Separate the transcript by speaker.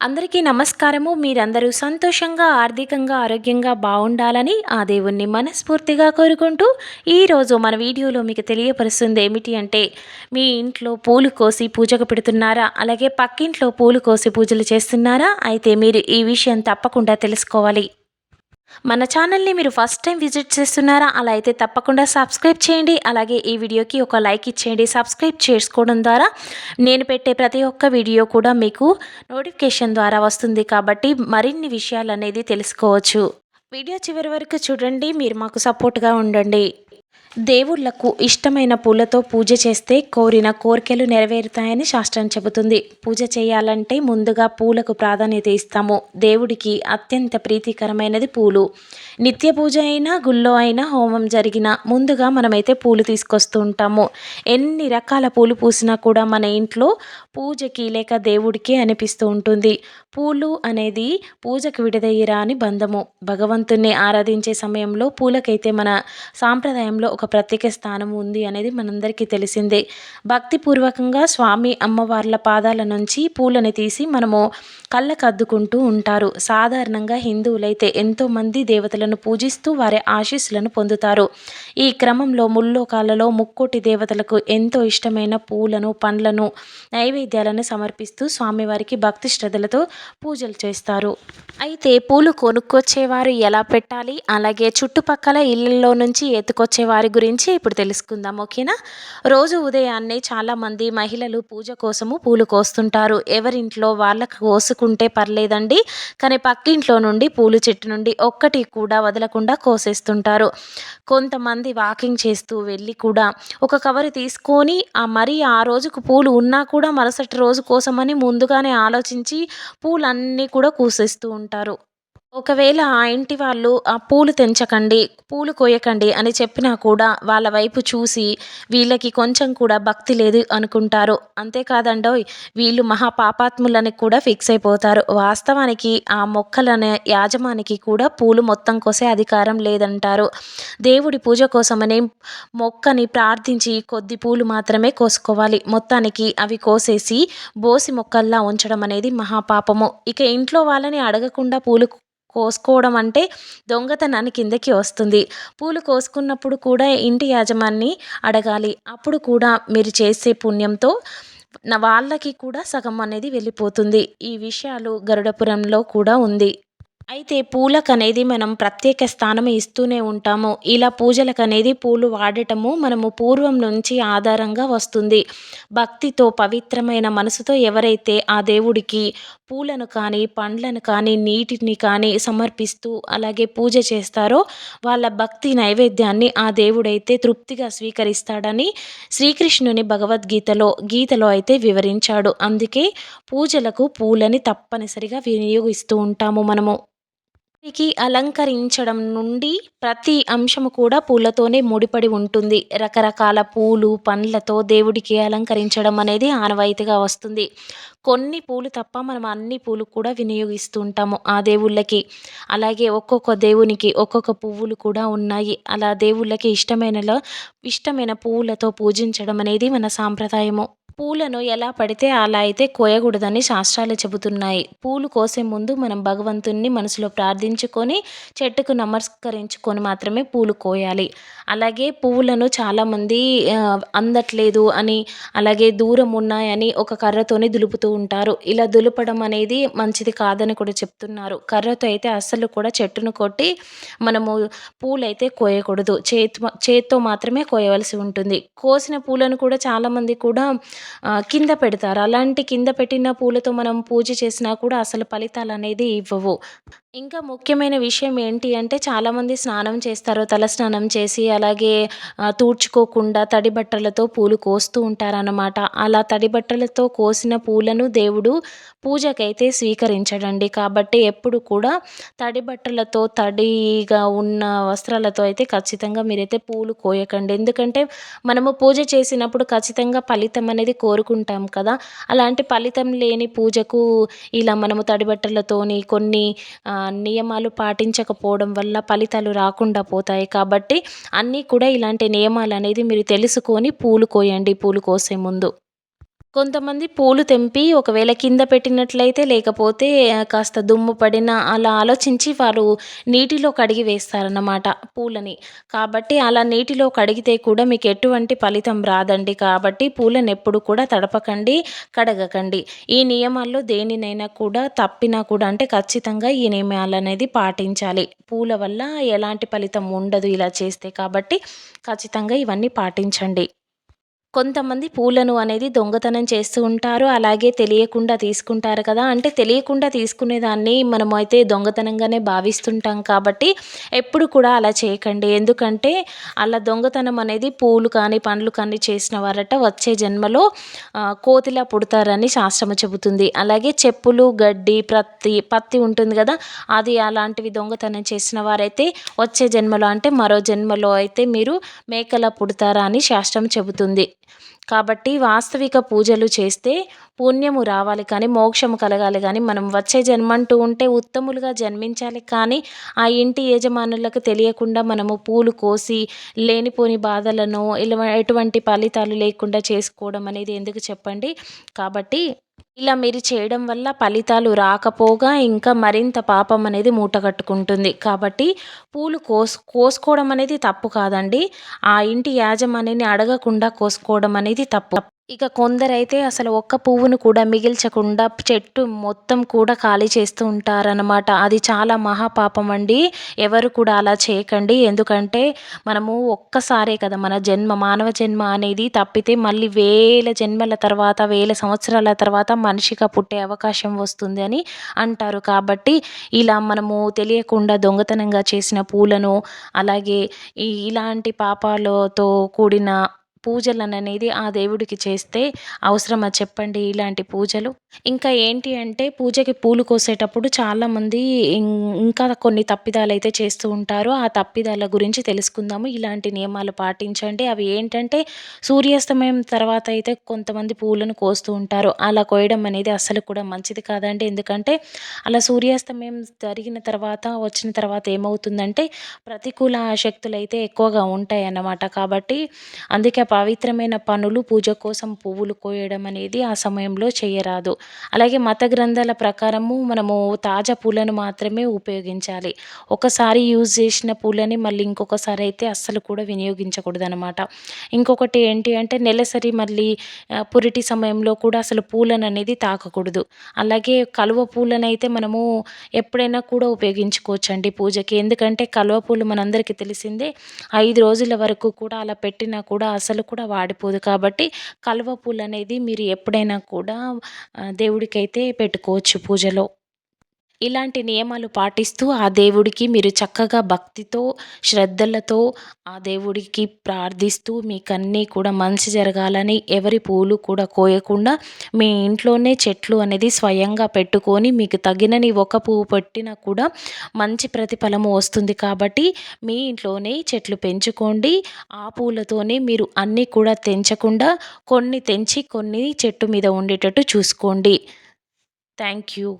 Speaker 1: అందరికీ నమస్కారము. మీరందరూ సంతోషంగా ఆర్థికంగా ఆరోగ్యంగా బాగుండాలని ఆ దేవుణ్ణి మనస్ఫూర్తిగా కోరుకుంటూ ఈరోజు మన వీడియోలో మీకు తెలియపరుస్తుంది ఏమిటి అంటే మీ ఇంట్లో పూలు కోసి పూజకు పెడుతున్నారా? అలాగే పక్కింట్లో పూలు కోసి పూజలు చేస్తున్నారా? అయితే మీరు ఈ విషయం తప్పకుండా తెలుసుకోవాలి. మన ఛానల్ని మీరు ఫస్ట్ టైం విజిట్ చేస్తున్నారా? అలా అయితే తప్పకుండా సబ్స్క్రైబ్ చేయండి. అలాగే ఈ వీడియోకి ఒక లైక్ ఇచ్చేయండి. సబ్స్క్రైబ్ చేసుకోవడం ద్వారా నేను పెట్టే ప్రతి ఒక్క వీడియో కూడా మీకు నోటిఫికేషన్ ద్వారా వస్తుంది కాబట్టి మరిన్ని విషయాలు అనేది తెలుసుకోవచ్చు. వీడియో చివరి వరకు చూడండి. మీరు మాకు సపోర్ట్గా ఉండండి. దేవుళ్ళకు ఇష్టమైన పూలతో పూజ చేస్తే కోరిన కోరికలు నెరవేరుతాయని శాస్త్రం చెబుతుంది. పూజ చేయాలంటే ముందుగా పూలకు ప్రాధాన్యత ఇస్తాము. దేవుడికి అత్యంత ప్రీతికరమైనది పూలు. నిత్య పూజ అయినా గుళ్ళో అయినా హోమం జరిగిన ముందుగా మనమైతే పూలు తీసుకొస్తూ ఉంటాము. ఎన్ని రకాల పూలు పూసినా కూడా మన ఇంట్లో పూజకి లేక దేవుడికి అనిపిస్తూ ఉంటుంది. పూలు అనేది పూజకు విడదయ్యరా అని బంధము. భగవంతుణ్ణి ఆరాధించే సమయంలో పూలకైతే మన సాంప్రదాయంలో ఒక ప్రత్యేక స్థానం ఉంది అనేది మనందరికీ తెలిసిందే. భక్తిపూర్వకంగా స్వామి అమ్మవార్ల పాదాల నుంచి పూలని తీసి మనము కళ్ళకు అద్దుకుంటూ ఉంటారు. సాధారణంగా హిందువులైతే ఎంతోమంది దేవతలను పూజిస్తూ వారి ఆశీస్సులను పొందుతారు. ఈ క్రమంలో ముల్లోకాలలో ముక్కోటి దేవతలకు ఎంతో ఇష్టమైన పూలను పండ్లను నైవేద్యాలను సమర్పిస్తూ స్వామివారికి భక్తి శ్రద్ధలతో పూజలు చేస్తారు. అయితే పూలు కొనుక్కొచ్చేవారు ఎలా పెట్టాలి? అలాగే చుట్టుపక్కల ఇళ్ళలో నుంచి ఎత్తుకొచ్చే వారి గురించి ఇప్పుడు తెలుసుకుందాం ఓకేనా? రోజు ఉదయాన్నే చాలామంది మహిళలు పూజ కోసము పూలు కోస్తుంటారు. ఎవరింట్లో వాళ్ళకు కోసుకుంటే పర్లేదండి కానీ పక్కింట్లో నుండి పూలు చెట్టు నుండి ఒక్కటి కూడా వదలకుండా కోసేస్తుంటారు. కొంతమంది వాకింగ్ చేస్తూ వెళ్ళి కూడా ఒక కవర్ తీసుకొని ఆ మరి ఆ రోజుకు పూలు ఉన్నా కూడా మరుసటి రోజు కోసమని ముందుగానే ఆలోచించి పూలన్నీ కూడా కోసేస్తూ ఉంటారు. ఒకవేళ ఆ ఇంటి వాళ్ళు ఆ పూలు తెంచకండి పూలు కోయకండి అని చెప్పినా కూడా వాళ్ళ వైపు చూసి వీళ్ళకి కొంచెం కూడా భక్తి లేదు అనుకుంటారు. అంతేకాదండోయ్ వీళ్ళు మహాపాపాత్ములని కూడా ఫిక్స్ అయిపోతారు. వాస్తవానికి ఆ మొక్కలనే యాజమానికి కూడా పూలు మొత్తం కోసే అధికారం లేదంటారు. దేవుడి పూజ కోసమని మొక్కని ప్రార్థించి కొద్ది పూలు మాత్రమే కోసుకోవాలి. మొత్తానికి అవి కోసేసి బోసి మొక్కల్లా ఉంచడం అనేది మహాపాపము. ఇక ఇంట్లో వాళ్ళని అడగకుండా పూలు కోసుకోవడం అంటే దొంగతనాన్ని కిందకి వస్తుంది. పూలు కోసుకున్నప్పుడు కూడా ఇంటి యాజమాన్ని అడగాలి. అప్పుడు కూడా మీరు చేసే పుణ్యంతో వాళ్ళకి కూడా సగం అనేది వెళ్ళిపోతుంది. ఈ విషయాలు గరుడపురంలో కూడా ఉంది. అయితే పూలకు అనేది మనం ప్రత్యేక స్థానం ఇస్తూనే ఉంటాము. ఇలా పూజలకు అనేది పూలు వాడటము మనము పూర్వం నుంచి ఆధారంగా వస్తుంది. భక్తితో పవిత్రమైన మనసుతో ఎవరైతే ఆ దేవుడికి పూలను కానీ పండ్లను కానీ నీటిని కానీ సమర్పిస్తూ అలాగే పూజ చేస్తారో వాళ్ళ భక్తి నైవేద్యాన్ని ఆ దేవుడైతే తృప్తిగా స్వీకరిస్తాడని శ్రీకృష్ణుని భగవద్గీతలో గీతలో అయితే వివరించాడు. అందుకే పూజలకు పూలని తప్పనిసరిగా వినియోగిస్తూ ఉంటాము మనము. ఇంటికి అలంకరించడం నుండి ప్రతి అంశము కూడా పూలతోనే ముడిపడి ఉంటుంది. రకరకాల పూలు పండ్లతో దేవుడికి అలంకరించడం అనేది ఆనవాయితీగా వస్తుంది. కొన్ని పూలు తప్ప మనం అన్ని పూలు కూడా వినియోగిస్తూ ఉంటాము ఆ దేవుళ్ళకి. అలాగే ఒక్కొక్క దేవునికి ఒక్కొక్క పువ్వులు కూడా ఉన్నాయి. అలా దేవుళ్ళకి ఇష్టమైనలో ఇష్టమైన పువ్వులతో పూజించడం అనేది మన సాంప్రదాయము. పూలను ఎలా పడితే అలా అయితే కోయకూడదని శాస్త్రాలు చెబుతున్నాయి. పూలు కోసే ముందు మనం భగవంతుణ్ణి మనసులో ప్రార్థించుకొని చెట్టుకు నమస్కరించుకొని మాత్రమే పూలు కోయాలి. అలాగే పువ్వులను చాలామంది అందట్లేదు అని అలాగే దూరం ఉన్నాయని ఒక కర్రతోనే దులుపుతూ ఉంటారు. ఇలా దులపడం అనేది మంచిది కాదని కూడా చెప్తున్నారు. కర్రతో అయితే అస్సలు కూడా చెట్టును కొట్టి మనము పూలైతే కోయకూడదు. చేతి చేత్తో మాత్రమే కోయవలసి ఉంటుంది. కోసిన పూలను కూడా చాలామంది కూడా కింద పెడతారు. అలాంటి కింద పెట్టిన పూలతో మనం పూజ చేసినా కూడా అసలు ఫలితాలు అనేది ఇవ్వవు. ఇంకా ముఖ్యమైన విషయం ఏంటి అంటే చాలామంది స్నానం చేస్తారు తల స్నానం చేసి అలాగే తూడ్చుకోకుండా తడి బట్టలతో పూలు కోస్తూ ఉంటారన్నమాట. అలా తడి బట్టలతో కోసిన పూలను దేవుడు పూజకైతే స్వీకరించడండి. కాబట్టి ఎప్పుడు కూడా తడి బట్టలతో తడిగా ఉన్న వస్త్రాలతో అయితే ఖచ్చితంగా మీరైతే పూలు కోయకండి. ఎందుకంటే మనము పూజ చేసినప్పుడు ఖచ్చితంగా ఫలితం అనేది కోరుకుంటాం కదా. అలాంటి ఫలితం లేని పూజకు ఇలా మనము తడి బట్టలతోని కొన్ని నియమాలు పాటించకపోవడం వల్ల ఫలితాలు రాకుండా పోతాయి. కాబట్టి అన్నీ కూడా ఇలాంటి నియమాలు అనేది మీరు తెలుసుకొని పూలు కోయండి పూలు కోసే ముందు. కొంతమంది పూలు తెంపి ఒకవేళ కింద పెట్టినట్లయితే లేకపోతే కాస్త దుమ్ము పడిన అలా ఆలోచించి వారు నీటిలో కడిగి వేస్తారన్నమాట పూలని. కాబట్టి అలా నీటిలో కడిగితే కూడా మీకు ఎటువంటి ఫలితం రాదండి. కాబట్టి పూలను ఎప్పుడు కూడా తడపకండి కడగకండి. ఈ నియమాల్లో దేనినైనా కూడా తప్పినా కూడా అంటే ఖచ్చితంగా ఈ నియమాలు అనేది పాటించాలి. పూల వల్ల ఎలాంటి ఫలితం ఉండదు ఇలా చేస్తే. కాబట్టి ఖచ్చితంగా ఇవన్నీ పాటించండి. కొంతమంది పూలను అనేది దొంగతనం చేస్తూ ఉంటారు. అలాగే తెలియకుండా తీసుకుంటారు కదా. అంటే తెలియకుండా తీసుకునే దాన్ని మనము అయితే దొంగతనంగానే భావిస్తుంటాం కాబట్టి ఎప్పుడు కూడా అలా చేయకండి. ఎందుకంటే అలా దొంగతనం అనేది పూలు కానీ పండ్లు కానీ చేసిన వారట వచ్చే జన్మలో కోతిలా పుడతారని శాస్త్రము చెబుతుంది. అలాగే చెప్పులు గడ్డి ప్రత్తి పత్తి ఉంటుంది కదా. అది అలాంటివి దొంగతనం చేసిన వారైతే వచ్చే జన్మలో అంటే మరో జన్మలో అయితే మీరు మేకలా పుడతారా అని శాస్త్రం చెబుతుంది. కాబట్టి వాస్తవిక పూజలు చేస్తే పుణ్యము రావాలి కానీ మోక్షము కలగాలి కానీ మనం వచ్చే జన్మంటూ ఉంటే ఉత్తములుగా జన్మించాలి కానీ ఆ ఇంటి యజమానులకు తెలియకుండా మనము పూలు కోసి లేనిపోని బాధలను ఇలా ఎటువంటి ఫలితాలు లేకుండా చేసుకోవడం అనేది ఎందుకు చెప్పండి? కాబట్టి ఇలా మీరు చేయడం వల్ల ఫలితాలు రాకపోగా ఇంకా మరింత పాపం అనేది మూట కట్టుకుంటుంది. కాబట్టి పూలు కోసు కోసుకోవడం అనేది తప్పు కాదండి. ఆ ఇంటి యాజమాన్యాన్ని అడగకుండా కోసుకోవడం అనేది తప్పు. ఇక కొందరైతే అసలు ఒక్క పువ్వును కూడా మిగిల్చకుండా చెట్టు మొత్తం కూడా ఖాళీ చేస్తూ ఉంటారనమాట అది చాలా మహాపాపం అండి. ఎవరు కూడా అలా చేయకండి. ఎందుకంటే మనము ఒక్కసారే కదా మన జన్మ మానవ జన్మ అనేది తప్పితే మళ్ళీ వేల జన్మల తర్వాత వేల సంవత్సరాల తర్వాత మనిషిగా పుట్టే అవకాశం వస్తుంది అని అంటారు. కాబట్టి ఇలా మనము తెలియకుండా దొంగతనంగా చేసిన పూలను అలాగే ఈ ఇలాంటి పాపాలతో కూడిన పూజలను అనేది ఆ దేవుడికి చేస్తే అవసరమా చెప్పండి ఇలాంటి పూజలు? ఇంకా ఏంటి అంటే పూజకి పూలు కోసేటప్పుడు చాలామంది ఇంకా కొన్ని తప్పిదాలు అయితే చేస్తూ ఉంటారు. ఆ తప్పిదాల గురించి తెలుసుకుందాము. ఇలాంటి నియమాలు పాటించండి. అవి ఏంటంటే సూర్యాస్తమయం తర్వాత అయితే కొంతమంది పూలను కోస్తూ ఉంటారు. అలా కోయడం అనేది అస్సలు కూడా మంచిది కాదండి. ఎందుకంటే అలా సూర్యాస్తమయం జరిగిన తర్వాత వచ్చిన తర్వాత ఏమవుతుందంటే ప్రతికూల శక్తులు అయితే ఎక్కువగా ఉంటాయి అన్నమాట కాబట్టి అందుకే పవిత్రమైన పనులు పూజ కోసం పువ్వులు కోయడం అనేది ఆ సమయంలో చేయరాదు. అలాగే మత గ్రంథాల ప్రకారము మనము తాజా పూలను మాత్రమే ఉపయోగించాలి. ఒకసారి యూజ్ చేసిన పూలని మళ్ళీ ఇంకొకసారి అయితే అస్సలు కూడా వినియోగించకూడదు అనమాట ఇంకొకటి ఏంటి అంటే నెలసరి మళ్ళీ పురిటి సమయంలో కూడా అసలు పూలను అనేది తాకకూడదు. అలాగే కలువ పూలను అయితే మనము ఎప్పుడైనా కూడా ఉపయోగించుకోవచ్చు అండి పూజకి. ఎందుకంటే కలువ పూలు మనందరికీ తెలిసిందే ఐదు రోజుల వరకు కూడా అలా పెట్టినా కూడా అసలు అసలు కూడా వాడిపోదు కాబట్టి కలువ పూలు అనేది మీరు ఎప్పుడైనా కూడా దేవుడికైతే పెట్టుకోవచ్చు పూజలో. ఇలాంటి నియమాలు పాటిస్తూ ఆ దేవుడికి మీరు చక్కగా భక్తితో శ్రద్ధలతో ఆ దేవుడికి ప్రార్థిస్తూ మీకన్నీ కూడా మంచి జరగాలని ఎవరి పూలు కూడా కోయకుండా మీ ఇంట్లోనే చెట్లు అనేది స్వయంగా పెట్టుకొని మీకు తగినని ఒక పువ్వు పెట్టినా కూడా మంచి ప్రతిఫలము వస్తుంది కాబట్టి మీ ఇంట్లోనే చెట్లు పెంచుకోండి. ఆ పూలతోనే మీరు అన్నీ కూడా తెంచకుండా కొన్ని తెంచి కొన్ని చెట్టు మీద ఉండేటట్టు చూసుకోండి. Thank you.